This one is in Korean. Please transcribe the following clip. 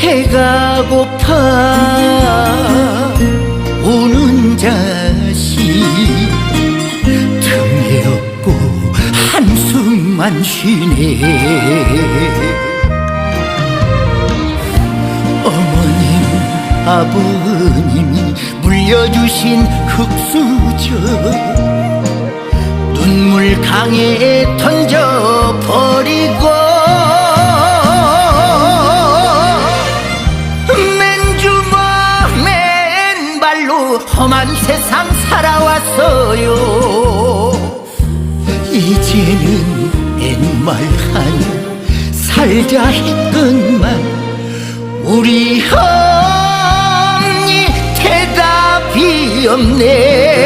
배가 고파 우는 자식 등에 업고 한숨만 쉬네. 어머님 아버님이 물려주신 흙수저 눈물 강에 던져 맨발로 험한 세상 살아왔어요. 이제는 옛말 하나 살자 했건만 우리 언니 대답이 없네